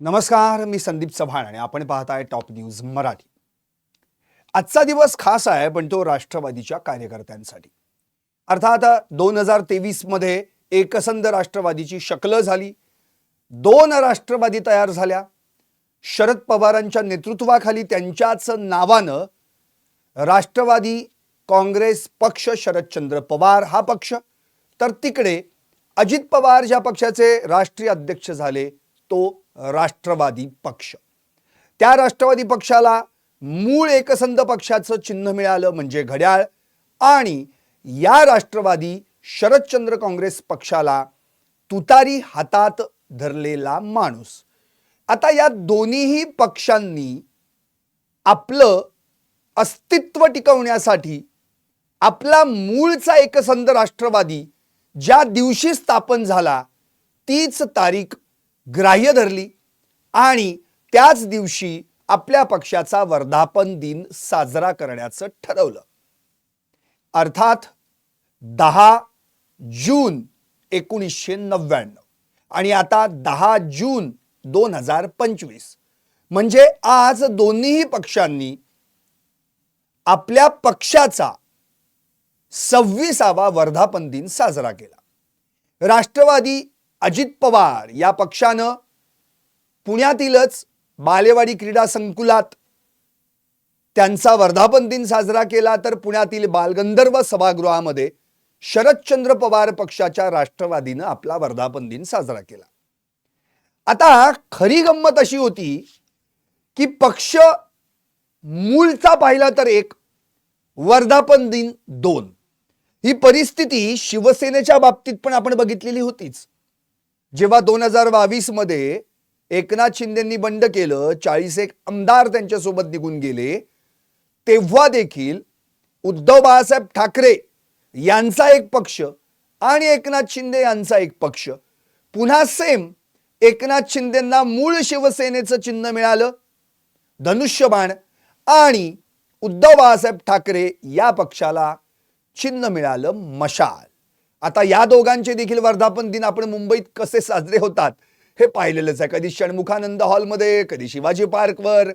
नमस्कार मी संदीप चव्हाण आणि आपण पाहताय टॉप न्यूज मराठी. आजचा दिवस खास आहे पण तो राष्ट्रवादीच्या कार्यकर्त्यांसाठी. अर्थात दोन हजार तेवीसमध्ये एकसंध राष्ट्रवादीची शकलं झाली दोन राष्ट्रवादी तयार झाल्या शरद पवारांच्या नेतृत्वाखाली त्यांच्याच नावानं राष्ट्रवादी काँग्रेस पक्ष शरदचंद्र पवार हा पक्ष तर तिकडे अजित पवार ज्या पक्षाचे राष्ट्रीय अध्यक्ष झाले तो राष्ट्रवादी पक्ष. त्या राष्ट्रवादी पक्षाला मूळ एकसंध पक्षाचं चिन्ह मिळालं म्हणजे घड्याळ आणि या राष्ट्रवादी शरदचंद्र काँग्रेस पक्षाला तुतारी हातात धरलेला माणूस. आता या दोन्हीही पक्षांनी आपलं अस्तित्व टिकवण्यासाठी आपला मूळचा एकसंध राष्ट्रवादी ज्या दिवशी स्थापन झाला तीच तारीख ग्राह्य धरली आणि त्याच दिवशी आपल्या पक्षाचा वर्धापन दिन साजरा करण्याचं ठरवलं. अर्थात दहा जून एकोणीसशे नव्याण्णव आणि आता दहा जून दोन हजार पंचवीस. म्हणजे आज दोन्हीही पक्षांनी आपल्या पक्षाचा सव्वीसावा वर्धापन दिन साजरा केला. राष्ट्रवादी अजित पवार या पक्षानं पुण्यातीलच बालेवाडी क्रीडा संकुलात त्यांचा वर्धापन दिन साजरा केला. तर पुण्यातील बालगंधर्व सभागृहामध्ये शरदचंद्र पवार पक्षाच्या राष्ट्रवादीनं आपला वर्धापन दिन साजरा केला. आता खरी गंमत अशी होती की पक्ष मूळचा पाहिला तर एक वर्धापन दिन दोन. ही परिस्थिती शिवसेनेच्या बाबतीत पण आपण बघितलेली होतीच. जेव्हा दोन हजार बावीसमध्ये एकनाथ शिंदेंनी बंड केलं चाळीस एक आमदार त्यांच्यासोबत निघून गेले तेव्हा देखील उद्धव बाळासाहेब ठाकरे यांचा एक पक्ष आणि एकनाथ शिंदे यांचा एक पक्ष. पुन्हा सेम एकनाथ शिंदेंना मूळ शिवसेनेचं चिन्ह मिळालं धनुष्यबाण आणि उद्धव बाळासाहेब ठाकरे या पक्षाला चिन्ह मिळालं मशाल. आता या दोघांचे देखील वर्धापन दिन आपण मुंबईत कसे साजरे होतात हे पाहिलेलंच आहे. कधी षण्मुखानंद हॉलमध्ये कधी शिवाजी पार्कवर.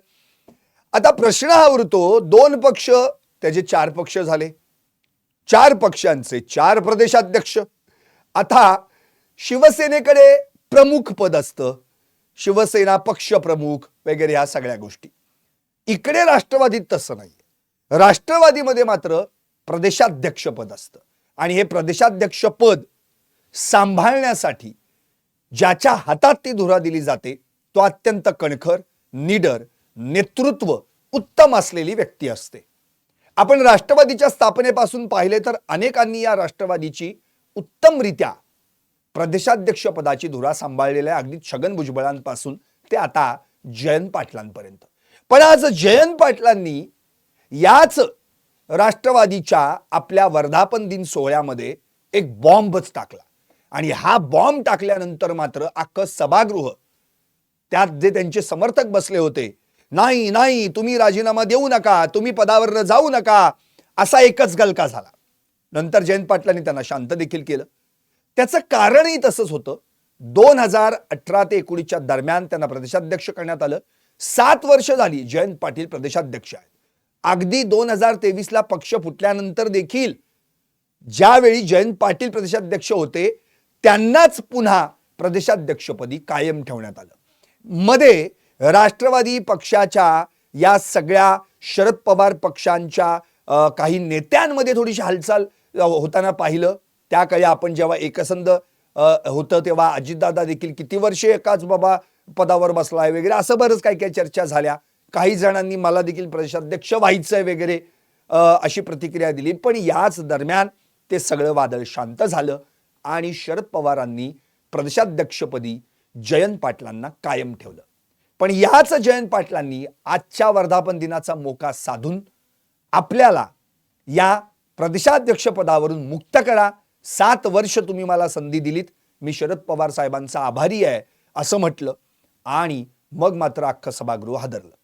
आता प्रश्न हा उरतो दोन पक्ष त्याचे चार पक्ष झाले. चार पक्षांचे चार प्रदेशाध्यक्ष. आता शिवसेनेकडे प्रमुख पद असतं. शिवसेना पक्ष प्रमुख वगैरे ह्या सगळ्या गोष्टी. इकडे राष्ट्रवादीत तसं नाही राष्ट्रवादीमध्ये मात्र प्रदेशाध्यक्ष पद असतं. आणि हे प्रदेशाध्यक्ष पद सांभाळण्यासाठी ज्याच्या हातात ती धुरा दिली जाते तो अत्यंत कणखर निडर नेतृत्व उत्तम असलेली व्यक्ती असते. आपण राष्ट्रवादीच्या स्थापनेपासून पाहिले तर अनेकांनी या राष्ट्रवादीची उत्तमरित्या प्रदेशाध्यक्षपदाची धुरा सांभाळलेल्या अगदी छगन भुजबळांपासून ते आता जयंत पाटलांपर्यंत. पण आज जयंत पाटलांनी याच राष्ट्रवादीच्या आपल्या वर्धापन दिन सोहळ्यामध्ये एक बॉम्बच टाकला. आणि हा बॉम्ब टाकल्यानंतर मात्र अख्खं सभागृह त्यात जे त्यांचे समर्थक बसले होते नाही नाही तुम्ही राजीनामा देऊ नका तुम्ही पदावर जाऊ नका असा एकच गलका झाला. नंतर जयंत पाटलांनी त्यांना शांत देखील केलं. त्याचं कारणही तसंच होतं. दोन हजार अठरा ते एकोणीसच्या दरम्यान त्यांना प्रदेशाध्यक्ष करण्यात आलं. सात वर्ष झाली जयंत पाटील प्रदेशाध्यक्ष आहेत. अगदी दोन हजार तेवीसला पक्ष फुटल्यानंतर देखील ज्यावेळी जयंत पाटील प्रदेशाध्यक्ष होते त्यांनाच पुन्हा प्रदेशाध्यक्षपदी कायम ठेवण्यात आलं. मध्ये राष्ट्रवादी पक्षाच्या या सगळ्या शरद पवार पक्षांच्या काही नेत्यांमध्ये थोडीशी हालचाल होताना पाहिलं. त्या आपण जेव्हा एकसंध होतं तेव्हा अजितदादा देखील किती वर्षे एकाच बाबा पदावर बसलाय वगैरे असं बरंच काही काही चर्चा झाल्या. काही जणांनी मला देखील प्रदेशाध्यक्ष व्हायचंय वगैरे अशी प्रतिक्रिया दिली. पण याच दरम्यान ते सगळं वादळ शांत झालं आणि शरद पवारांनी प्रदेशाध्यक्षपदी जयंत पाटलांना कायम ठेवलं. पण याच जयंत पाटलांनी आजच्या वर्धापन दिनाचा मोका साधून आपल्याला या प्रदेशाध्यक्षपदावरून मुक्त करा. सात वर्ष तुम्ही मला संधी दिलीत. मी शरद पवार साहेबांचा आभारी आहे असं म्हटलं आणि मग मात्र अख्खं सभागृह हादरलं.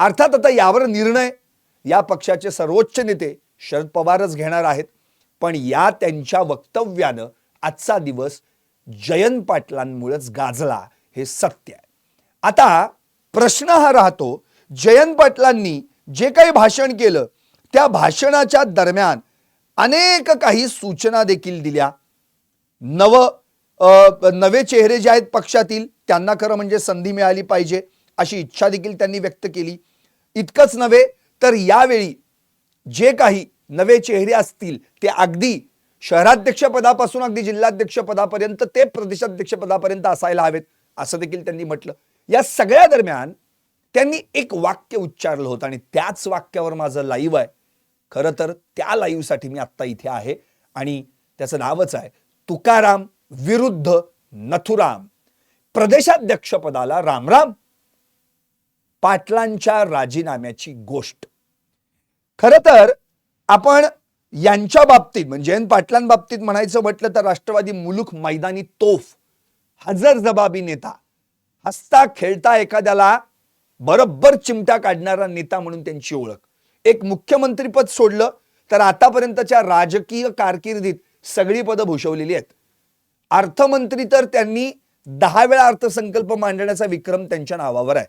अर्थात आता यावर निर्णय या पक्षाचे सर्वोच्च नेते शरद पवारच घेणार आहेत. पण या त्यांच्या वक्तव्यानं आजचा दिवस जयंत पाटलांमुळेच गाजला हे सत्य आहे. आता प्रश्न हा राहतो जयंत पाटलांनी जे काही भाषण केलं त्या भाषणाच्या दरम्यान अनेक काही सूचना देखील दिल्या. नव नवे चेहरे जे आहेत पक्षातील त्यांना खरं म्हणजे संधी मिळाली पाहिजे अशी इच्छा देखील त्यांनी व्यक्त केली. इतकंच नव्हे तर यावेळी जे काही नवे चेहरे असतील ते अगदी शहराध्यक्षपदापासून अगदी जिल्हाध्यक्षपदापर्यंत ते प्रदेशाध्यक्षपदापर्यंत असायला हवेत असं देखील त्यांनी म्हटलं. या सगळ्या दरम्यान त्यांनी एक वाक्य उच्चारलं होतं आणि त्याच वाक्यावर माझं लाईव्ह आहे. खरं तर त्या लाईव्हसाठी मी आत्ता इथे आहे आणि त्याचं नावच आहे तुकाराम विरुद्ध नथुराम. प्रदेशाध्यक्षपदाला रामराम. पाटलांच्या राजीनाम्याची गोष्ट. खरं तर आपण यांच्या बाबतीत म्हणजे जयंत पाटलांबाबतीत म्हणायचं म्हटलं तर राष्ट्रवादी मुलुक मैदानी तोफ हजर जबाबी नेता हसता खेळता एखाद्याला बरोबर चिमटा काढणारा नेता म्हणून त्यांची ओळख. एक मुख्यमंत्रीपद सोडलं तर आतापर्यंतच्या राजकीय कारकिर्दीत सगळी पदं भूषवलेली आहेत. अर्थमंत्री तर त्यांनी दहा वेळा अर्थसंकल्प मांडण्याचा विक्रम त्यांच्या नावावर आहे.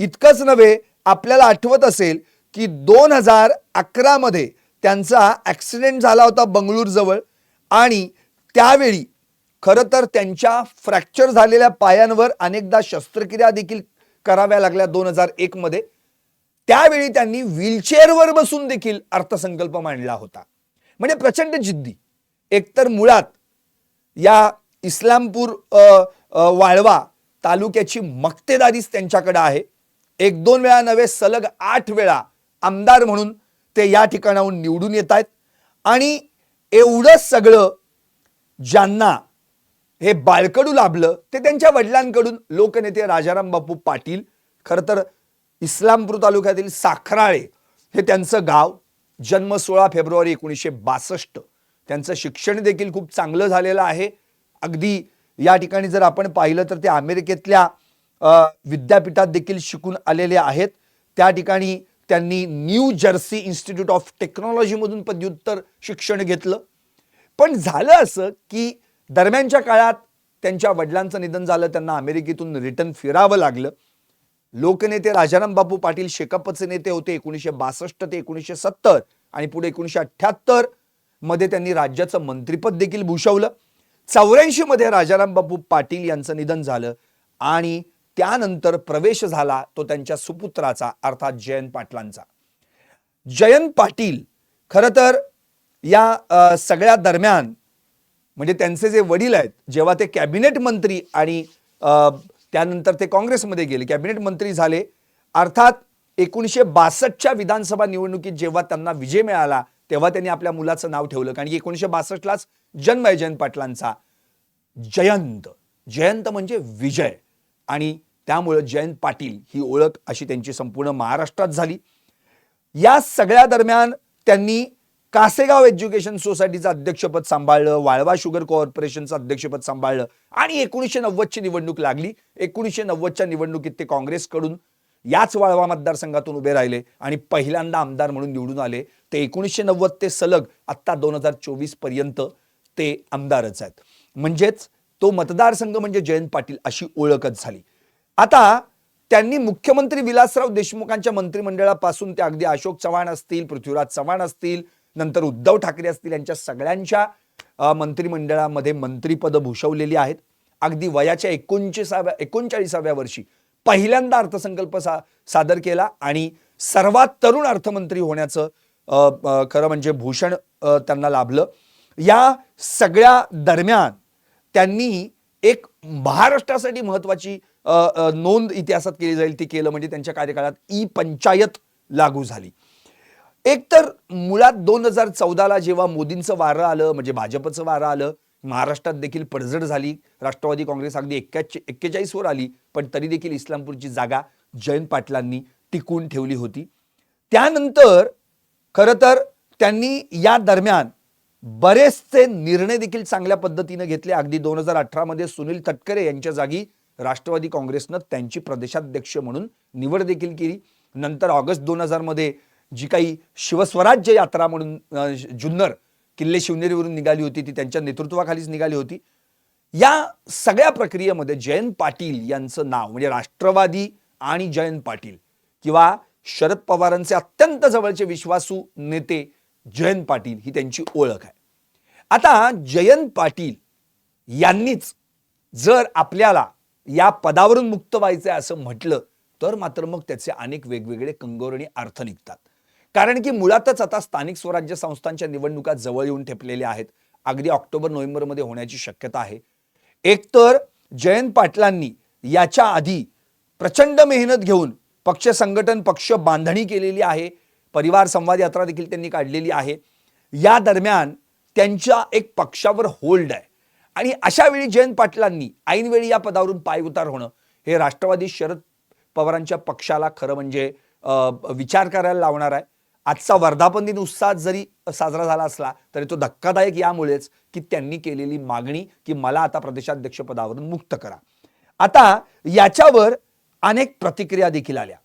इतकंच नव्हे आपल्याला आठवत असेल की दोन हजार अकरामध्ये त्यांचा ॲक्सिडेंट झाला होता बंगळूरजवळ आणि त्यावेळी खरं तर त्यांच्या फ्रॅक्चर झालेल्या पायांवर अनेकदा शस्त्रक्रिया देखील कराव्या लागल्या दोन हजार एकमध्ये त्यावेळी त्यांनी व्हीलचेअरवर बसून देखील अर्थसंकल्प मांडला होता. म्हणजे प्रचंड जिद्दी. एकतर मुळात या इस्लामपूर वाळवा तालुक्याची मक्तेदारीच त्यांच्याकडे आहे. एक दोन वेळा नव्हे सलग आठ वेळा आमदार म्हणून ते या ठिकाणाहून निवडून येत आहेत. आणि एवढं सगळं ज्यांना हे बाळकडू लाभलं ते त्यांच्या वडिलांकडून लोकनेते राजाराम बापू पाटील खरं तर इस्लामपूर तालुक्यातील साखराळे हे त्यांचं गाव जन्म सोळा फेब्रुवारी एकोणीसशे बासष्ट. त्यांचं शिक्षण देखील खूप चांगलं झालेलं आहे. अगदी या ठिकाणी जर आपण पाहिलं तर ते अमेरिकेतल्या विद्यापीठात देखील शिकून आलेले आहेत. त्या ठिकाणी त्यांनी न्यू जर्सी इन्स्टिट्यूट ऑफ टेक्नॉलॉजीमधून पदव्युत्तर शिक्षण घेतलं. पण झालं असं की दरम्यानच्या काळात त्यांच्या वडिलांचं निधन झालं त्यांना अमेरिकेतून रिटर्न फिरावं लागलं. लोकनेते राजाराम बापू पाटील शेकापचे नेते होते एकोणीसशे बासष्ट ते एकोणीसशे सत्तर आणि पुढे एकोणीसशे अठ्ठ्याहत्तरमध्ये त्यांनी राज्याचं मंत्रिपद देखील भूषवलं. चौऱ्याऐंशी मध्ये राजाराम बापू पाटील यांचं निधन झालं आणि त्यानंतर प्रवेश झाला तो त्यांच्या सुपुत्राचा अर्थात जयंत पाटलांचा. जयंत पाटील खरं तर या सगळ्या दरम्यान म्हणजे त्यांचे जे वडील आहेत जेव्हा ते कॅबिनेट मंत्री आणि त्यानंतर ते काँग्रेसमध्ये गेले कॅबिनेट मंत्री झाले अर्थात एकोणीसशे बासष्टच्या विधानसभा निवडणुकीत जेव्हा त्यांना विजय मिळाला तेव्हा त्यांनी आपल्या मुलाचं नाव ठेवलं. कारण की एकोणीसशे बासष्टलाच जन्म आहे जयंत पाटलांचा. जयंत. जयंत म्हणजे विजय. आणि त्यामुळं जयंत पाटील ही ओळख अशी त्यांची संपूर्ण महाराष्ट्रात झाली. या सगळ्या दरम्यान त्यांनी कासेगाव एज्युकेशन सोसायटीचं अध्यक्षपद सांभाळलं वाळवा शुगर कॉर्पोरेशनचं अध्यक्षपद सांभाळलं आणि एकोणीसशे नव्वदची निवडणूक लागली. एकोणीसशे नव्वदच्या निवडणुकीत ते काँग्रेसकडून याच वाळवा मतदारसंघातून उभे राहिले आणि पहिल्यांदा आमदार म्हणून निवडून आले. ते एकोणीसशे नव्वद ते सलग आत्ता दोन हजार चोवीसपर्यंत ते आमदारच आहेत. म्हणजेच तो मतदारसंघ म्हणजे जयंत पाटील अशी ओळखच झाली. आता त्यांनी मुख्यमंत्री विलासराव देशमुखांच्या मंत्रिमंडळापासून ते अगदी अशोक चव्हाण असतील पृथ्वीराज चव्हाण असतील नंतर उद्धव ठाकरे असतील यांच्या सगळ्यांच्या मंत्रिमंडळामध्ये मंत्रीपद भूषवलेली आहेत. अगदी वयाच्या एकोणचाळीसाव्या एकोणचाळीसाव्या वर्षी पहिल्यांदा अर्थसंकल्प सा सादर केला आणि सर्वात तरुण अर्थमंत्री होण्याचं खरं म्हणजे भूषण त्यांना लाभलं. या सगळ्या दरम्यान त्यांनी एक महाराष्ट्रासाठी महत्वाची नोंद इतिहासात केली जाईल. ती केलं म्हणजे त्यांच्या कार्यकाळात ई पंचायत लागू झाली. एक तर मुळात दोन हजार चौदाला जेव्हा मोदींचं वारं आलं म्हणजे भाजपचं वारं आलं महाराष्ट्रात देखील पडझड झाली. राष्ट्रवादी काँग्रेस अगदी एक्क्याचे एक्केचाळीसवर आली पण तरी देखील इस्लामपूरची जागा जयंत पाटलांनी टिकून ठेवली होती. त्यानंतर खरं तर त्यांनी या दरम्यान बरेचसे निर्णय देखील चांगल्या पद्धतीनं घेतले. अगदी दोन हजार अठरामध्ये सुनील तटकरे यांच्या जागी राष्ट्रवादी काँग्रेसनं त्यांची प्रदेशाध्यक्ष म्हणून निवड देखील केली. नंतर ऑगस्ट दोन हजारमध्ये जी काही शिवस्वराज्य यात्रा म्हणून जुन्नर किल्ले शिवनेरीवरून निघाली होती ती त्यांच्या नेतृत्वाखालीच निघाली होती. या सगळ्या प्रक्रियेमध्ये जयंत पाटील यांचं नाव म्हणजे राष्ट्रवादी आणि जयंत पाटील किंवा शरद पवारांचे अत्यंत जवळचे विश्वासू नेते जयंत पाटील ही त्यांची ओळख आहे. आता जयंत पाटील यांनीच जर आपल्याला या पदावरून मुक्त व्हायचं आहे असं म्हटलं तर मात्र मग त्याचे अनेक वेगवेगळे कंगोरणी अर्थ निघतात. कारण की मुळातच आता स्थानिक स्वराज्य संस्थांच्या निवडणुका जवळ येऊन ठेपलेल्या आहेत. अगदी ऑक्टोबर नोव्हेंबरमध्ये होण्याची शक्यता आहे. एकतर जयंत पाटलांनी याच्या आधी प्रचंड मेहनत घेऊन पक्ष संघटन पक्ष बांधणी केलेली आहे. परिवार संवाद यात्रा देखील त्यांनी काढलेली आहे. या दरम्यान त्यांच्या एक पक्षावर होल्ड आहे. आणि अशा वेळी जयंत पाटलांनी ऐनवेळी या पदावरून पाय उतार होणं हे राष्ट्रवादी शरद पवारांच्या पक्षाला खरं म्हणजे विचार करायला लावणार आहे. आजचा वर्धापन दिन उत्साहात जरी साजरा झाला असला तरी तो धक्कादायक यामुळेच की त्यांनी केलेली मागणी की मला आता प्रदेशाध्यक्ष पदावरून मुक्त करा. आता याच्यावर अनेक प्रतिक्रिया देखील आल्या.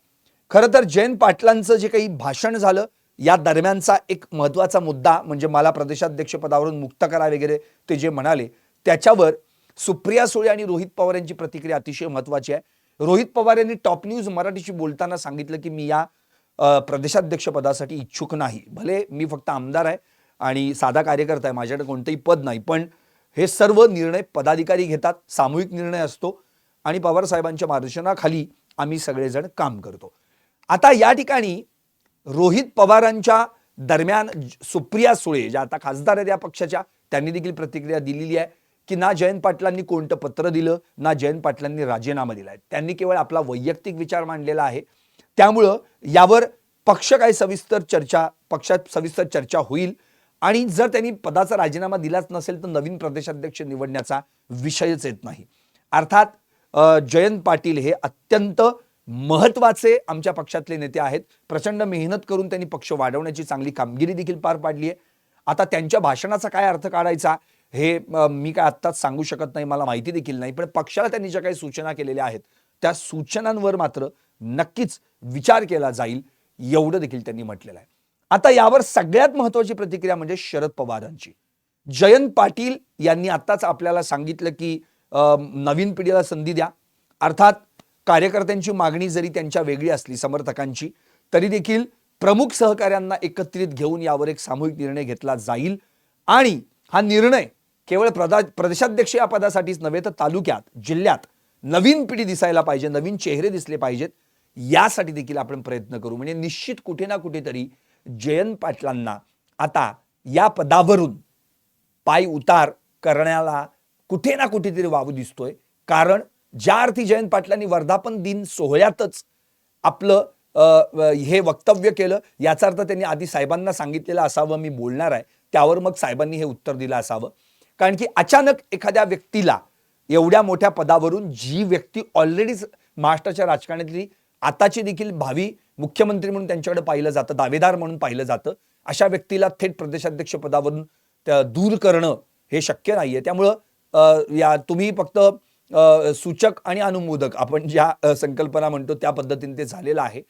खरं तर जयंत पाटलांचं जे काही भाषण झालं या दरम्यानचा एक महत्त्वाचा मुद्दा म्हणजे मला प्रदेशाध्यक्षपदावरून मुक्त करा वगैरे ते जे म्हणाले त्याच्यावर सुप्रिया सुळे आणि रोहित पवार यांची प्रतिक्रिया अतिशय महत्त्वाची आहे. रोहित पवार यांनी टॉप न्यूज मराठीशी बोलताना सांगितलं की मी या प्रदेशाध्यक्षपदासाठी इच्छुक नाही. भले मी फक्त आमदार आहे आणि साधा कार्यकर्ता आहे माझ्याकडे कोणतंही पद नाही पण हे सर्व निर्णय पदाधिकारी घेतात सामूहिक निर्णय असतो आणि पवार साहेबांच्या मार्गदर्शनाखाली आम्ही सगळेजण काम करतो. आता या ठिकाणी रोहित पवारांच्या दरम्यान सुप्रिया सुळे ज्या आता खासदार आहेत या पक्षाच्या त्यांनी देखील प्रतिक्रिया दिलेली आहे की ना जयंत पाटलांनी कोणतं पत्र दिलं ना जयंत पाटलांनी राजीनामा दिला आहे. त्यांनी केवळ आपला वैयक्तिक विचार मांडलेला आहे. त्यामुळं यावर पक्ष काय सविस्तर चर्चा पक्षात सविस्तर चर्चा होईल. आणि जर त्यांनी पदाचा राजीनामा दिलाच नसेल तर नवीन प्रदेशाध्यक्ष निवडण्याचा विषयच येत नाही. अर्थात जयंत पाटील हे अत्यंत महत्त्वाचे आमच्या पक्षातले नेते आहेत. प्रचंड मेहनत करून त्यांनी पक्ष वाढवण्याची चांगली कामगिरी देखील पार पाडली आहे. आता त्यांच्या भाषणाचा काय अर्थ काढायचा हे मी काय आत्ताच सांगू शकत नाही मला माहिती देखील नाही. पण पक्षाला त्यांनी ज्या काही सूचना केलेल्या आहेत त्या सूचनांवर मात्र नक्कीच विचार केला जाईल एवढं देखील त्यांनी म्हटलेलं आहे. आता यावर सगळ्यात महत्वाची प्रतिक्रिया म्हणजे शरद पवारांची. जयंत पाटील यांनी आत्ताच आपल्याला सांगितलं की नवीन पिढीला संधी द्या. अर्थात कार्यकर्त्यांची मागणी जरी त्यांच्या वेगळी असली समर्थकांची तरी देखील प्रमुख सहकाऱ्यांना एकत्रित घेऊन यावर एक सामूहिक निर्णय घेतला जाईल. आणि हा निर्णय केवळ प्रदा प्रदेशाध्यक्ष या पदासाठीच नव्हे तर तालुक्यात जिल्ह्यात नवीन पिढी दिसायला पाहिजे नवीन चेहरे दिसले पाहिजेत यासाठी देखील आपण प्रयत्न करू. म्हणजे निश्चित कुठे ना कुठेतरी जयंत पाटलांना आता या पदावरून पाय उतार करण्याला कुठे ना कुठेतरी वाव दिसतोय. कारण ज्या अर्थी जयंत पाटलांनी वर्धापन दिन सोहळ्यातच आपलं हे वक्तव्य केलं याचा अर्थ त्यांनी आधी साहेबांना सांगितलेलं असावं मी बोलणार आहे. त्यावर मग साहेबांनी हे उत्तर दिलं असावं. कारण की अचानक एखाद्या व्यक्तीला एवढ्या मोठ्या पदावरून जी व्यक्ती ऑलरेडीच महाराष्ट्राच्या राजकारणातली आताची देखील भावी मुख्यमंत्री म्हणून त्यांच्याकडे पाहिलं जातं दावेदार म्हणून पाहिलं जातं अशा व्यक्तीला थेट प्रदेशाध्यक्ष पदावरून त्या दूर करणं हे शक्य नाही आहे त्यामुळं या तुम्ही फक्त सूचक आणि अनुमोदक आपण ज्या संकल्पना म्हणतो त्या पद्धतीने ते झालेलं आहे.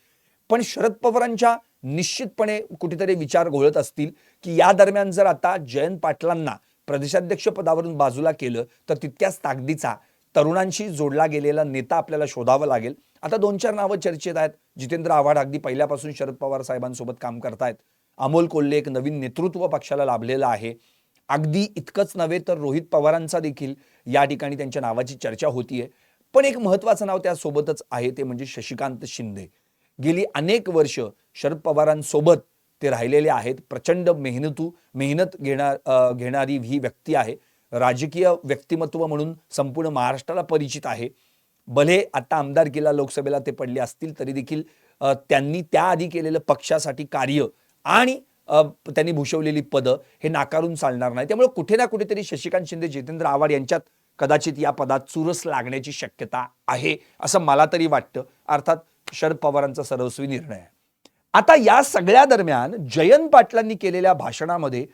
पण शरद पवारांच्या निश्चितपणे कुठेतरी विचार घोळत असतील की या दरम्यान जर आता जयंत पाटलांना प्रदेशाध्यक्ष पदावरून बाजूला केलं तर तितक्याच ताकदीचा तरुणांशी जोडला गेलेला नेता आपल्याला शोधावा लागेल. आता दोन चार नावं चर्चेत आहेत. जितेंद्र आव्हाड अगदी पहिल्यापासून शरद पवार साहेबांसोबत काम करतायत. अमोल कोल्हे एक नवीन नेतृत्व पक्षाला लाभलेलं आहे. अगदी इतकंच नव्हे तर रोहित पवारांचा देखील या ठिकाणी त्यांच्या नावाची चर्चा होतीये. पण एक महत्वाचं नाव त्यासोबतच आहे ते म्हणजे शशिकांत शिंदे. गेली अनेक वर्ष शरद पवारांसोबत ते राहिलेले आहेत. प्रचंड मेहनतू मेहनत घेणार घेणारी ही व्यक्ती आहे. राजकीय व्यक्तिमत्व म्हणून संपूर्ण महाराष्ट्राला परिचित आहे. भले आता आमदारकीला लोकसभेला ते पडले असतील तरी देखील त्यांनी त्याआधी केलेलं पक्षासाठी कार्य आणि त्यांनी भूषवलेली पदं हे नाकारून चालणार नाही. त्यामुळे कुठे ना कुठेतरी शशिकांत शिंदे जितेंद्र आव्हाड यांच्यात कदाचित या पदात चुरस लागण्याची शक्यता आहे असं मला तरी वाटतं. अर्थात शरद पवारांचा सर्वस्वी निर्णय आहे. आता या सगळ्या दरम्यान जयंत पाटलांनी केलेल्या भाषणामध्ये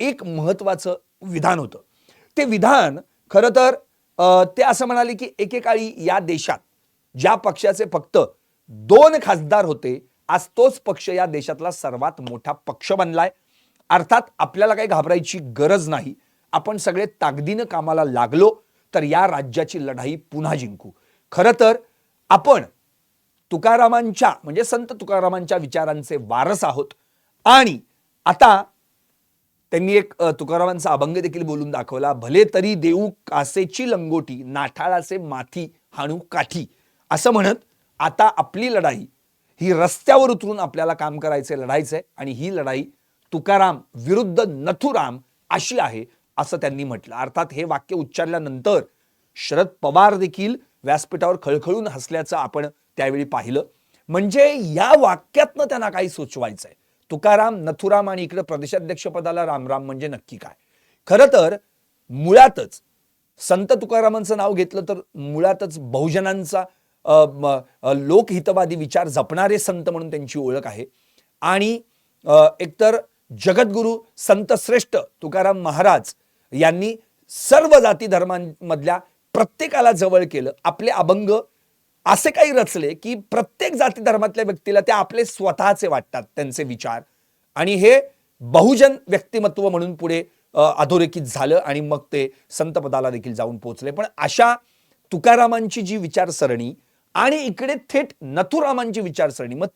एक महत्वाचं विधान होतं. ते विधान खरं तर ते असं म्हणाले की एकेकाळी या देशात ज्या पक्षाचे फक्त दोन खासदार होते आज तोच पक्ष या देशातला सर्वात मोठा पक्ष बनलाय. अर्थात आपल्याला काही घाबरायची गरज नाही. आपण सगळे ताकदीनं कामाला लागलो तर या राज्याची लढाई पुन्हा जिंकू. खरं तर आपण तुकारामांच्या म्हणजे संत तुकारामांच्या विचारांचे वारस आहोत. आणि आता त्यांनी एक तुकारामांचा अभंग देखील बोलून दाखवला भले तरी देऊ कासेची लंगोटी नाठाळाचे माथी हाणू काठी. असं म्हणत आता आपली लढाई ही रस्त्यावर उतरून आपल्याला काम करायचंय लढायचंय आणि ही लढाई तुकाराम विरुद्ध नथुराम अशी आहे असं त्यांनी म्हटलं. अर्थात हे वाक्य उच्चारल्यानंतर शरद पवार देखील व्यासपीठावर खळखळून हसल्याचं आपण त्यावेळी पाहिलं. म्हणजे या वाक्यातनं त्यांना काही सुचवायचंय. तुकाराम नथुराम आणि इकडे प्रदेशाध्यक्षपदाला रामराम म्हणजे नक्की काय? खरं तर मुळातच संत तुकारामांचं नाव घेतलं तर मुळातच बहुजनांचा लोकहितवादी विचार जपणारे संत म्हणून त्यांची ओळख आहे. आणि एकतर जगद्गुरु संत श्रेष्ठ तुकाराम महाराज यांनी सर्व जाती धर्मांमधल्या प्रत्येकाला जवळ केलं. आपले अभंग असे काही रचले की प्रत्येक जाती धर्मातल्या व्यक्तीला ते आपले स्वतःचे वाटतात त्यांचे विचार. आणि हे बहुजन व्यक्तिमत्व म्हणून पुढे अधोरेखित झालं आणि मग ते संतपदाला देखील जाऊन पोहोचले. पण अशा तुकारामांची जी विचारसरणी आणि इकडे थेट नथुरामांची विचारसरणी. मग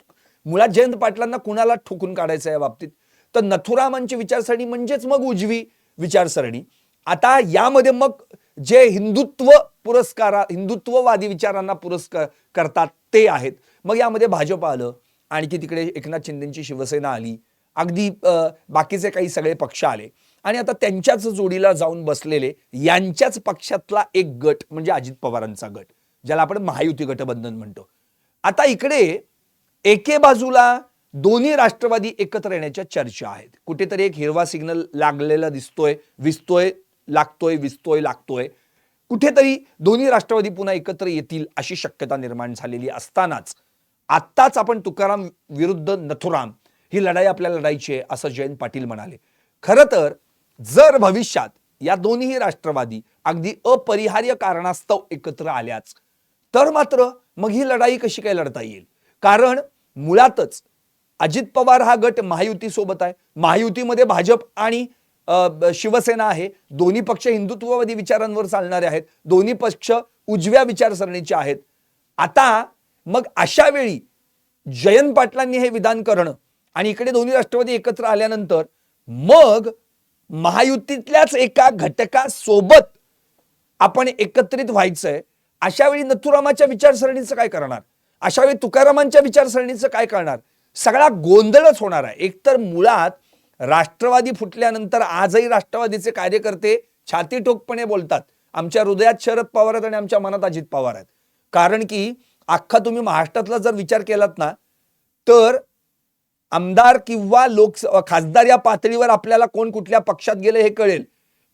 मुळात जयंत पाटलांना कुणाला ठोकून काढायचं या बाबतीत? तर नथुरामांची विचारसरणी म्हणजेच मग उजवी विचारसरणी. आता यामध्ये मग जे हिंदुत्व पुरस्कार हिंदुत्ववादी विचारांना पुरस्कार करतात ते आहेत. मग यामध्ये भाजप आलं आणखी तिकडे एकनाथ शिंदेची शिवसेना आली अगदी बाकीचे काही सगळे पक्ष आले. आणि आता त्यांच्याच जोडीला जाऊन बसलेले यांच्याच पक्षातला एक गट म्हणजे अजित पवारांचा गट. ज्याला आपण महायुती गठबंधन म्हणतो. आता इकडे एके बाजूला दोन्ही राष्ट्रवादी एकत्र येण्याच्या चर्चा आहेत. कुठेतरी एक हिरवा सिग्नल लागलेला दिसतोय विसतोय लागतोय विसतोय लागतोय. कुठेतरी दोन्ही राष्ट्रवादी पुन्हा एकत्र येतील अशी शक्यता निर्माण झालेली असतानाच आत्ताच आपण तुकाराम विरुद्ध नथुराम ही लढाई आपल्याला लढायची आहे असं जयंत पाटील म्हणाले. खरं तर जर भविष्यात या दोन्ही राष्ट्रवादी अगदी अपरिहार्य कारणास्तव एकत्र आल्याच तर मात्र मग ही लढाई कशी काय लढता येईल? कारण मुळातच अजित पवार हा गट महायुतीसोबत आहे. महायुतीमध्ये भाजप आणि शिवसेना आहे. दोन्ही पक्ष हिंदुत्ववादी विचारांवर चालणारे आहेत. दोन्ही पक्ष उजव्या विचारसरणीचे आहेत. आता मग अशा वेळी जयंत पाटलांनी हे विधान करणं आणि इकडे दोन्ही राष्ट्रवादी एकत्र आल्यानंतर मग महायुतीतल्याच एका घटकासोबत आपण एकत्रित व्हायचंय. अशा वेळी नथुरामाच्या विचारसरणीचं काय करणार? अशा वेळी तुकारामांच्या विचारसरणीचं काय करणार? सगळा गोंधळच होणार आहे. एकतर मुळात राष्ट्रवादी फुटल्यानंतर आजही राष्ट्रवादीचे कार्यकर्ते छाती ठोकपणे बोलतात. आमच्या हृदयात शरद पवार आहेत आणि आमच्या मनात अजित पवार आहेत. कारण की अख्खा तुम्ही महाराष्ट्रातला जर विचार केलात ना तर आमदार किंवा लोक खासदार या पातळीवर आपल्याला कोण कुठल्या पक्षात गेले हे कळेल.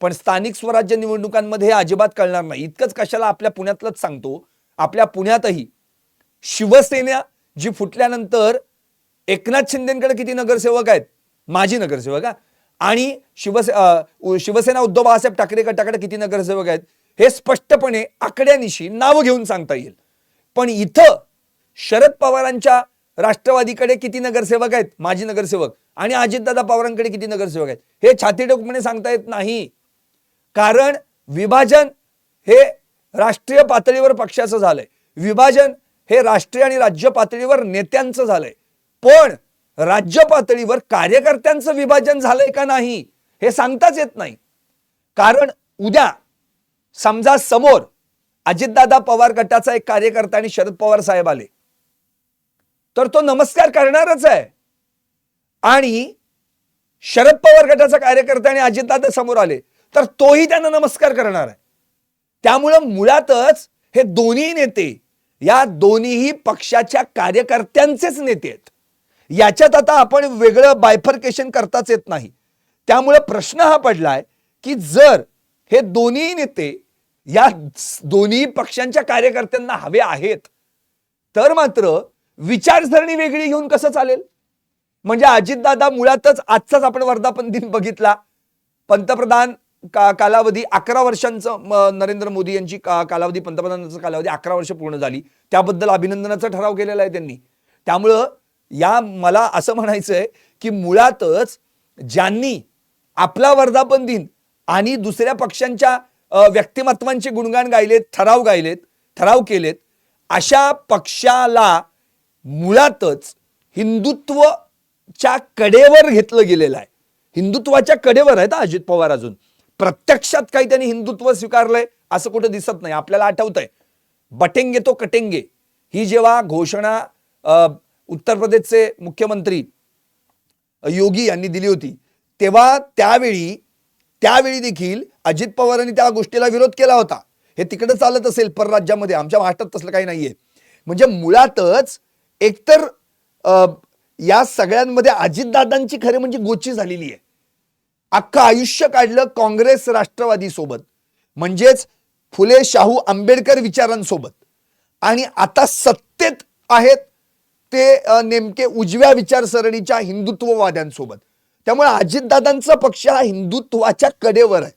पण स्थानिक स्वराज्य निवडणुकांमध्ये हे अजिबात कळणार नाही. इतकंच कशाला आपल्या पुण्यातलंच सांगतो. आपल्या पुण्यातही शिवसेना जी फुटल्यानंतर एकनाथ शिंदेकडे किती नगरसेवक आहेत? माजी नगरसेवक हा? आणि शिवसे शिवसेना उद्धव बाळासाहेब ठाकरे गटाकडे किती नगरसेवक आहेत? हे स्पष्टपणे आकड्यानिशी नावं घेऊन सांगता येईल. पण इथं शरद पवारांच्या राष्ट्रवादीकडे किती नगरसेवक आहेत? माजी नगरसेवक आणि अजितदादा पवारांकडे किती नगरसेवक आहेत? हे छातीडोकपणे सांगता येत नाही. कारण विभाजन हे राष्ट्रीय पातळीवर पक्षाचं झालंय. विभाजन हे राष्ट्रीय आणि राज्य पातळीवर नेत्यांचं झालंय. पण राज्य पातळीवर कार्यकर्त्यांचं विभाजन झालंय का नाही हे सांगताच येत नाही. कारण उद्या समजा समोर अजितदादा पवार गटाचा एक कार्यकर्ता आणि शरद पवार साहेब आले तर तो नमस्कार करणारच आहे. आणि शरद पवार गटाचा कार्यकर्ता आणि अजितदादा समोर आले तर तोही त्यांना नमस्कार करणार आहे. त्यामुळं मुळातच हे दोन्ही नेते या दोन्हीही पक्षाच्या कार्यकर्त्यांचेच नेते आहेत. याच्यात आता आपण वेगळं बायफर्केशन करताच येत नाही. त्यामुळं प्रश्न हा पडलाय की जर हे दोन्ही नेते या दोन्ही पक्षांच्या कार्यकर्त्यांना हवे आहेत तर मात्र विचारसरणी वेगळी घेऊन कसं चालेल? म्हणजे अजितदादा मुळातच आजचाच आपण वर्धापन दिन बघितला. पंतप्रधान का कालावधी अकरा वर्षांचं नरेंद्र मोदी यांची का कालावधी पंतप्रधानांचा कालावधी अकरा वर्ष पूर्ण झाली. त्याबद्दल अभिनंदनाचा ठराव केलेला आहे त्यांनी. त्यामुळं या मला असं म्हणायचं आहे की मुळातच ज्यांनी आपला वर्धापन दिन आणि दुसऱ्या पक्षांच्या व्यक्तिमत्वांचे गुणगान गायलेत ठराव गायलेत ठराव केलेत अशा पक्षाला मुळातच हिंदुत्वच्या कडेवर घेतलं गेलेलं आहे. हिंदुत्वाच्या कडेवर आहेत हा अजित पवार अजून. प्रत्यक्षात काही त्यांनी हिंदुत्व स्वीकारलंय असं कुठं दिसत नाही. आपल्याला आठवतंय. बटेंगे तो कटेंगे. ही जेव्हा घोषणा उत्तर प्रदेशचे मुख्यमंत्री योगी यांनी दिली होती तेव्हा त्यावेळी त्यावेळी देखील अजित पवारांनी त्या गोष्टीला विरोध केला होता. हे तिकडे चालत असेल परराज्यामध्ये आमच्या महाराष्ट्रात तसलं काही नाहीये. म्हणजे मुळातच एकतर या सगळ्यांमध्ये अजितदादांची खरे म्हणजे गोची झालेली आहे. अख्खं आयुष्य काढलं काँग्रेस राष्ट्रवादी सोबत म्हणजेच फुले शाहू आंबेडकर विचारांसोबत. आणि आता सत्तेत आहेत ते नेमके उजव्या विचारसरणीच्या हिंदुत्ववाद्यांसोबत. त्यामुळे अजितदादांचा पक्ष हा हिंदुत्वाच्या कडेवर आहे.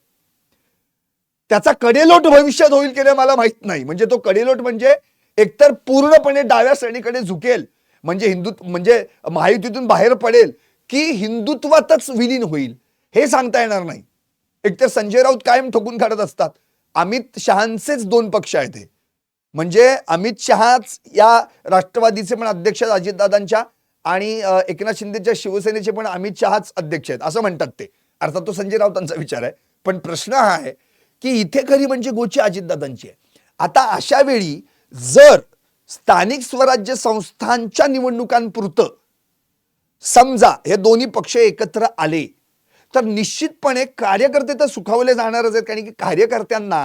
त्याचा कडेलोट भविष्यात होईल की नाही मला माहीत नाही. म्हणजे तो कडेलोट म्हणजे एकतर पूर्णपणे डाव्या श्रेणीकडे झुकेल म्हणजे हिंदुत्व म्हणजे महायुतीतून बाहेर पडेल की हिंदुत्वातच विलीन होईल. हे सांगता येणार नाही. एकतर संजय राऊत कायम ठोकून काढत असतात. अमित शहांचेच दोन पक्ष आहेत हे. म्हणजे अमित शहाच या राष्ट्रवादीचे पण अध्यक्ष आहेत अजितदादांच्या आणि एकनाथ शिंदेच्या शिवसेनेचे पण अमित शहाच अध्यक्ष आहेत. असं म्हणतात ते. अर्थात तो संजय राऊतांचा विचार आहे. पण प्रश्न हा आहे की इथे खरी म्हणजे गोची अजितदादांची आहे. आता अशा वेळी जर स्थानिक स्वराज्य संस्थांच्या निवडणुकांपुरतं समजा हे दोन्ही पक्ष एकत्र आले तर निश्चितपणे कार्यकर्ते तर सुखावले जाणारच आहेत कारण की कार्यकर्त्यांना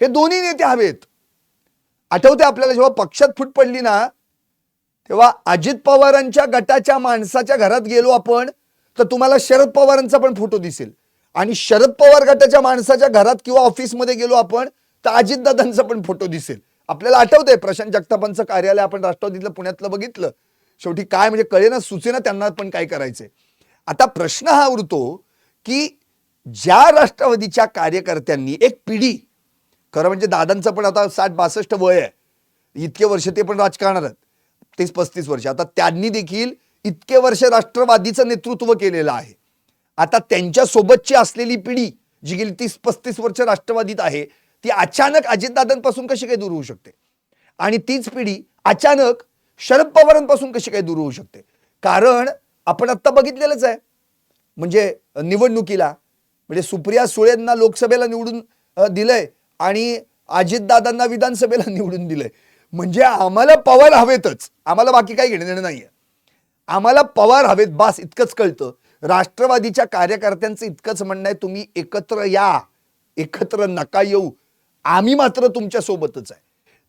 हे दोन्ही नेते हवेत. आठवते आपल्याला जेव्हा पक्षात फूट पडली ना तेव्हा अजित पवारांच्या गटाच्या माणसाच्या घरात गेलो आपण तर तुम्हाला शरद पवारांचा पण फोटो दिसेल. आणि शरद पवार गटाच्या माणसाच्या घरात किंवा ऑफिसमध्ये गेलो आपण तर अजितदादांचा पण फोटो दिसेल. आपल्याला आठवतंय प्रशांत जगतापांचं कार्यालय आपण राष्ट्रवादीतलं पुण्यातलं बघितलं. शेवटी काय म्हणजे कळेना सुचेना त्यांना पण काय करायचंय. आता प्रश्न हा उरतो की ज्या राष्ट्रवादीच्या कार्यकर्त्यांनी एक पिढी खरं म्हणजे दादांचं पण आता साठ बासष्ट वय आहे इतके वर्ष ते पण राजकारणात आहेत तीस पस्तीस वर्ष. आता त्यांनी देखील इतके वर्ष राष्ट्रवादीचं नेतृत्व केलेलं आहे. आता त्यांच्यासोबतची असलेली पिढी जी गेली तीस पस्तीस वर्ष राष्ट्रवादीत आहे ती अचानक अजितदादांपासून कशी काय दूर होऊ शकते? आणि तीच पिढी अचानक शरद पवारांपासून कशी काय दूर होऊ शकते? कारण आपण आत्ता बघितलेलंच आहे म्हणजे निवडणुकीला म्हणजे सुप्रिया सुळेंना लोकसभेला निवडून दिलंय आणि अजितदादांना विधानसभेला निवडून दिलंय. म्हणजे आम्हाला पवार हवेतच. आम्हाला बाकी काही घेणं देणं नाहीये. आम्हाला पवार हवेत बास इतकंच कळतं. राष्ट्रवादीच्या कार्यकर्त्यांचं इतकंच म्हणणं आहे तुम्ही एकत्र या. एकत्र नका येऊ. आम्ही मात्र तुमच्या सोबतच आहे.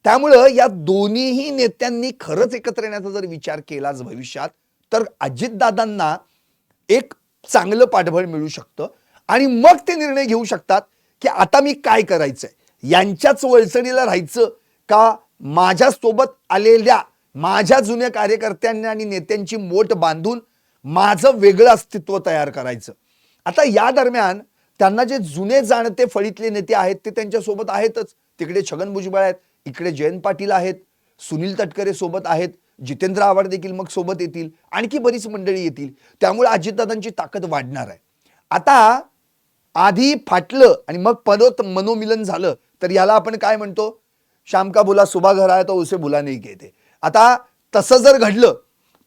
त्यामुळं या दोन्हीही नेत्यांनी खरंच एकत्र येण्याचा जर विचार केलाच भविष्यात तर अजितदादांना एक चांगलं पाठबळ मिळू शकतं. आणि मग ते निर्णय घेऊ शकतात की आता मी काय करायचंय? यांच्याच वळसणीला राहायचं का माझ्यासोबत आलेल्या माझ्या जुन्या कार्यकर्त्यांनी आणि नेत्यांची मोठ बांधून माझं वेगळं अस्तित्व तयार करायचं? आता या दरम्यान त्यांना जे जुने जाणते फळीतले नेते आहेत ते त्यांच्यासोबत आहेतच. तिकडे छगन भुजबळ आहेत इकडे जयंत पाटील आहेत सुनील तटकरे सोबत आहेत. जितेंद्र आव्हाड देखील मग सोबत येतील आणखी बरीच मंडळी येतील. त्यामुळे अजितदादांची ताकद वाढणार आहे. आता आधी फाटलं आणि मग परत मनोमिलन झालं तर याला आपण काय म्हणतो? श्याम का बोला सुबह घर तो उसे बुला नाही घेते. आता तसं जर घडलं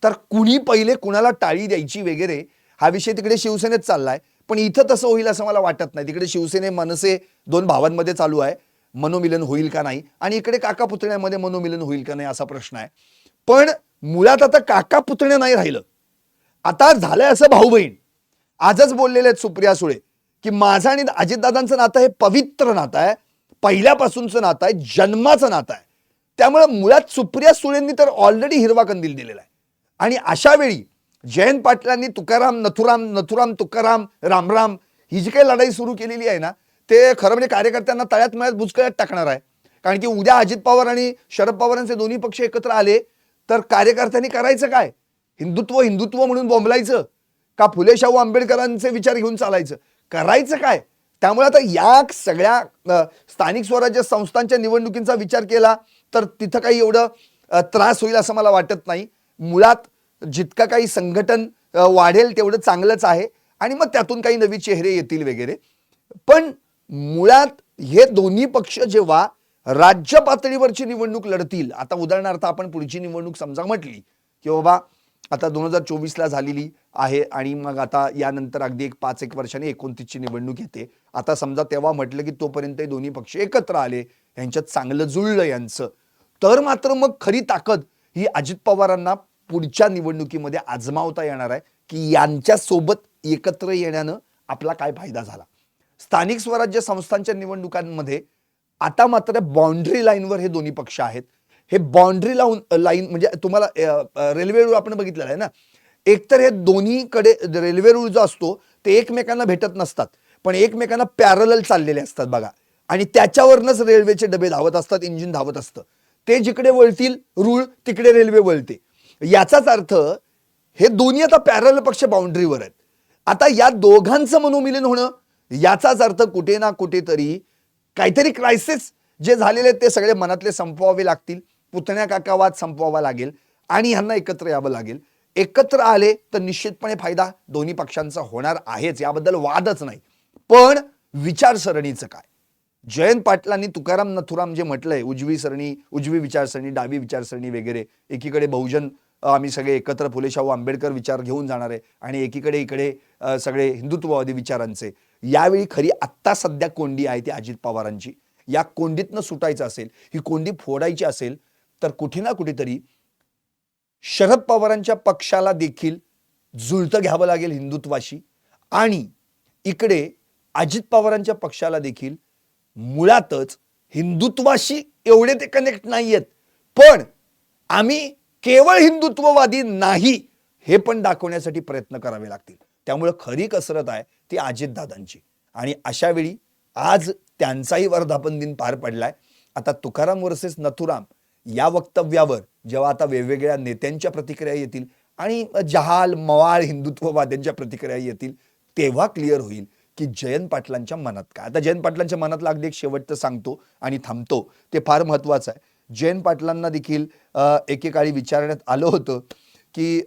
तर कुणी पहिले कुणाला टाळी द्यायची वगैरे हा विषय तिकडे शिवसेनेत चाललाय. पण इथं तसं होईल असं मला वाटत नाही. तिकडे शिवसेने मनसे दोन भावांमध्ये चालू आहे. मनोमिलन होईल का नाही? आणि इकडे काका पुतण्यामध्ये मनोमिलन होईल का नाही असा प्रश्न आहे. पण मुळात आता काका पुतण्या नाही राहिलं. आता झालंय असं भाऊ बहीण आजच बोललेले आहेत सुप्रिया सुळे की माझं आणि अजितदादांचं नातं हे पवित्र नातं आहे पहिल्यापासूनचं नातं आहे जन्माचं नातं आहे. त्यामुळे मुळात सुप्रिया सुळेंनी तर ऑलरेडी हिरवा कंदील दिलेला आहे. आणि अशा वेळी जयंत पाटलांनी तुकाराम नथुराम नथुराम तुकाराम रामराम ही जी काही लढाई सुरू केलेली आहे ना ते खरं म्हणजे कार्यकर्त्यांना तळ्यात मळ्यात बुचकळ्यात टाकणार आहे. कारण की उद्या अजित पवार आणि शरद पवारांचे दोन्ही पक्ष एकत्र आले तर कार्यकर्त्यांनी करायचं काय? हिंदुत्व हिंदुत्व म्हणून बोंबलायचं? का फुले शाहू आंबेडकरांचे विचार घेऊन चालायचं? करायचं काय? त्यामुळे आता या सगळ्या स्थानिक स्वराज्य संस्थांच्या निवडणुकींचा विचार केला तर तिथं काही एवढं त्रास होईल असं मला वाटत नाही. मुळात जितकं काही संघटन वाढेल तेवढं चांगलंच आहे. आणि मग त्यातून काही नवी चेहरे येतील वगैरे. पण मुळात हे दोन्ही पक्ष जेव्हा राज्य पातळीवरची निवडणूक लढतील. आता उदाहरणार्थ आपण पुढची निवडणूक समजा म्हटली की बाबा आता दोन हजार चोवीसला झालेली आहे आणि मग आता यानंतर अगदी एक पाच एक वर्षाने एकोणतीसची निवडणूक येते. आता समजा तेव्हा म्हटलं की तोपर्यंत दोन्ही पक्ष एकत्र आले यांच्यात चांगलं जुळलं यांचं. तर मात्र मग खरी ताकद ही अजित पवारांना पुढच्या निवडणुकीमध्ये आजमावता येणार आहे की यांच्या सोबत एकत्र येण्यानं आपला काय फायदा झाला? स्थानिक स्वराज्य संस्थांच्या निवडणुकांमध्ये आता मात्र बाउंड्री लाईनवर हे दोन्ही पक्ष आहेत. हे बाउंड्री लावून लाईन म्हणजे तुम्हाला रेल्वे रूळ आपण बघितलेला आहे ना? एकतर हे दोन्हीकडे रेल्वे रूळ जो असतो ते एकमेकांना भेटत नसतात. पण एकमेकांना पॅरल चाललेले असतात बघा. आणि त्याच्यावरनच रेल्वेचे डबे धावत असतात इंजिन धावत असतं. ते जिकडे वळतील रूळ तिकडे रेल्वे वळते. याचाच अर्थ हे दोन्ही आता पॅरल पक्ष बाउंड्रीवर आहेत. आता या दोघांचं मनोमिलन होणं याचाच अर्थ कुठे ना कुठेतरी काहीतरी क्रायसिस जे झालेले ते सगळे मनातले संपवावे लागतील. पुतण्या काका वाद संपवावा लागेल आणि ह्यांना एकत्र यावं लागेल. एकत्र आले तर निश्चितपणे फायदा दोन्ही पक्षांचा होणार आहेच. याबद्दल वादच नाही. पण विचारसरणीचं काय? जयंत पाटलांनी तुकाराम नथुराम जे म्हटलंय उजवी सरणी उजवी विचारसरणी डावी विचारसरणी वगैरे एकीकडे बहुजन आम्ही सगळे एकत्र फुले शाहू आंबेडकर विचार घेऊन जाणार आहे आणि एकीकडे इकडे सगळे हिंदुत्ववादी विचारांचे. यावेळी खरी आत्ता सध्या कोंडी आहे ती अजित पवारांची. या कोंडीतनं सुटायचं असेल ही कोंडी फोडायची असेल तर कुठे ना कुठेतरी शरद पवारांच्या पक्षाला देखील जुळतं घ्यावं लागेल हिंदुत्वाशी. आणि इकडे अजित पवारांच्या पक्षाला देखील मुळातच हिंदुत्वाशी एवढे ते कनेक्ट नाही आहेत पण आम्ही केवळ हिंदुत्ववादी नाही हे पण दाखवण्यासाठी प्रयत्न करावे लागतील. त्यामुळे खरी कसरत आहे ती अजितदादांची. आणि अशा वेळी आज त्यांचाही वर्धापन दिन पार पडलाय. आता तुकाराम वर्सेस नथुराम या वक्तव्यावर जेव्हा आता वेगवेगळ्या नेत्यांच्या प्रतिक्रिया येतील आणि जहाल मवाळ हिंदुत्ववाद्यांच्या प्रतिक्रिया येतील तेव्हा क्लिअर होईल की जयंत पाटलांच्या मनात काय. आता जयंत पाटलांच्या मनातला अगदी एक शेवटचं सांगतो आणि थांबतो. ते फार महत्वाचं आहे. जयंत पाटलांना देखील एकेकाळी विचारण्यात आलं होतं की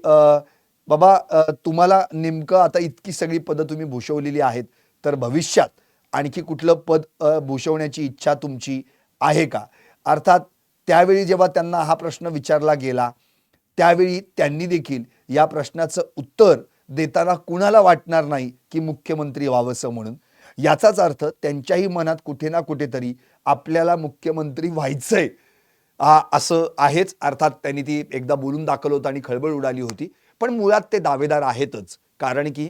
बाबा तुम्हाला नेमकं आता इतकी सगळी पदं तुम्ही भूषवलेली आहेत तर भविष्यात आणखी कुठलं पद भूषवण्याची इच्छा तुमची आहे का? अर्थात त्यावेळी जेव्हा त्यांना हा प्रश्न विचारला गेला त्यावेळी त्यांनी देखील या प्रश्नाचं उत्तर देताना कुणाला वाटणार नाही की मुख्यमंत्री व्हावंसं म्हणून? याचाच अर्थ त्यांच्याही मनात कुठे ना कुठेतरी आपल्याला मुख्यमंत्री व्हायचंय असं आहेच. अर्थात त्यांनी ती एकदा बोलून दाखवलं होतं आणि खळबळ उडाली होती. पण मुळात ते दावेदार आहेतच. कारण की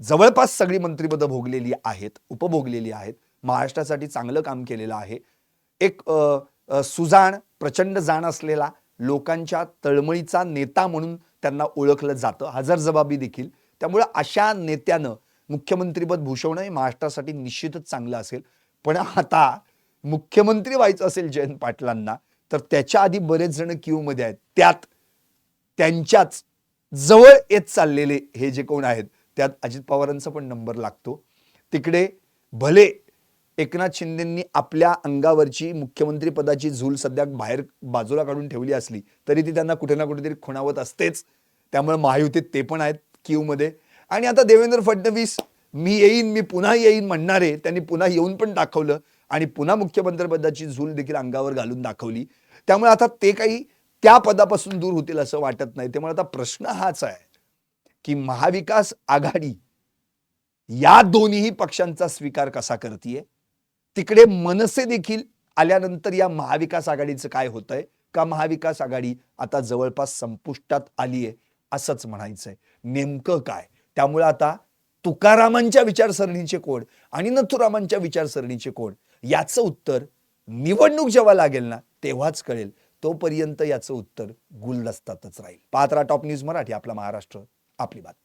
जवळपास सगळी मंत्रिपदं भोगलेली आहेत उपभोगलेली आहेत. महाराष्ट्रासाठी चांगलं काम केलेलं आहे. एक आ, आ, सुजाण प्रचंड जाण असलेला लोकांच्या तळमळीचा नेता म्हणून त्यांना ओळखलं जातं. हजर जबाबी देखील. त्यामुळं अशा नेत्यानं मुख्यमंत्रीपद भूषवणं हे महाराष्ट्रासाठी निश्चितच चांगलं असेल. पण आता मुख्यमंत्री व्हायचं असेल जयंत पाटलांना तर त्याच्या आधी बरेच जण क्यूमध्ये आहेत. त्यात त्यांच्याच जवळ येत चाललेले हे जे कोण आहेत त्यात अजित पवारांचा पण नंबर लागतो. तिकडे भले एकनाथ शिंदेंनी आपल्या अंगावरची मुख्यमंत्रीपदाची झूल सध्या बाहेर बाजूला काढून ठेवली असली तरी ती त्यांना कुठे ना कुठेतरी खुणावत असतेच. त्यामुळे महायुतीत ते पण आहेत क्यूमध्ये. आणि आता देवेंद्र फडणवीस मी येईन मी पुन्हा येईन म्हणणारे त्यांनी पुन्हा येऊन पण दाखवलं आणि पुन्हा मुख्यमंत्रीपदाची झूल देखील अंगावर घालून दाखवली. त्यामुळे आता ते काही त्या पदापासून दूर होतील असं वाटत नाही. त्यामुळे आता प्रश्न हाच आहे की महाविकास आघाडी या दोन्ही पक्षांचा स्वीकार कसा करतीये? तिकडे मनसे देखील आल्यानंतर या महाविकास आघाडीचं काय होतंय? का महाविकास आघाडी आता जवळपास संपुष्टात आलीये असंच म्हणायचंय. नेमकं काय? त्यामुळे आता तुकारामांच्या विचारसरणीचे कोड आणि नथुरामांच्या विचारसरणीचे कोड याचं उत्तर निवडणूक जेव्हा लागेल ना तेव्हाच कळेल. तोपर्यंत याचं उत्तर गुलदस्तातच राहील. पात्रा टॉप न्यूज मराठी आपला महाराष्ट्र आपली बातमी.